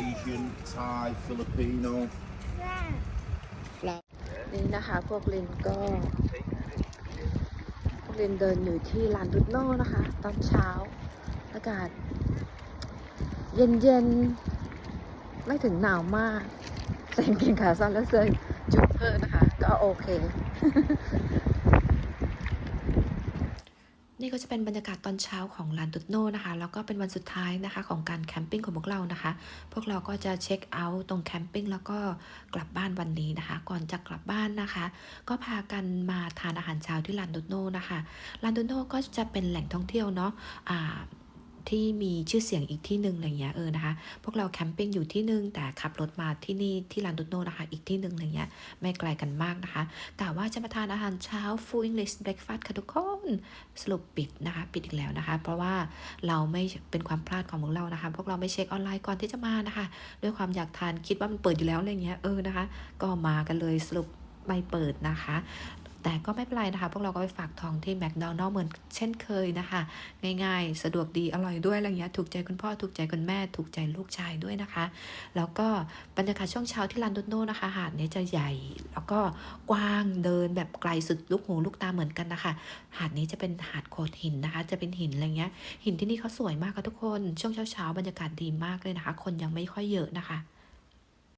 Asian, Thai, Filipino. นี่นะคะพวกลินก็ พวกลินเดินอยู่ที่ลานดุดโน่นะคะ ตอนเช้า อากาศ เย็นๆไม่ถึงหนาวมากใส่กางเกงขาสั้นแล้วเสื้อจุดเพิ่นะคะ ก็โอเค นี่ก็จะเป็นบรรยากาศตอนเช้าของลานตุดโนนะคะ แล้วก็เป็นวันสุดท้ายนะคะของการแคมปิ้งของพวกเรานะคะ พวกเราก็จะเช็คเอาท์ตรงแคมปิ้งแล้วก็กลับบ้านวันนี้นะคะ ก่อนจะกลับบ้านนะคะ ก็พากันมาทานอาหารเช้าที่ลานตุดโนนะคะลานตุดโนก็จะเป็นแหล่งท่องเที่ยวเนาะอ่า ที่มีชื่อเสียงอีกที่หนึ่งอะไรเงี้ยเออนะคะ พวกเราแคมปิ้งอยู่ที่หนึ่งแต่ขับรถมาที่นี่ที่ลานตุโนนะคะอีกที่หนึ่งอะไรเงี้ยไม่ไกลกันมากนะคะกะว่าจะมาทานอาหารเช้า full English breakfast ค่ะทุกคนสรุปปิดนะคะปิดอีกแล้วนะคะ เพราะว่าเราไม่เป็นความพลาดของพวกเรานะคะ พวกเราไม่เช็คออนไลน์ก่อนที่จะมานะคะ ด้วยความอยากทานคิดว่ามันเปิดอยู่แล้วอะไรเงี้ยเออนะคะ ก็มากันเลยสรุปไม่เปิดนะคะ แต่ก็ไม่เป็นไรนะคะ พวกเราก็ไปฝากทองที่แมคโดนัลล์เหมือนเช่นเคยนะคะ ง่ายๆ สะดวกดีอร่อยด้วยอะไรเงี้ยถูกใจคุณพ่อถูกใจคุณแม่ ถูกใจลูกชายด้วยนะคะ แล้วก็บรรยากาศช่วงเช้าที่ลานดุนโนนะคะหาดเนี้จะใหญ่ แล้วก็กว้างเดินแบบไกลสุดลูกหูลูกตาเหมือนกันนะคะ หาดนี้จะเป็นหาดโขดหินนะคะ จะเป็นหินอะไรเงี้ยหินที่นี่เขาสวยมากค่ะทุกคน ช่วงเช้าๆบรรยากาศดีมากเลยนะคะ คนยังไม่ค่อยเยอะนะคะ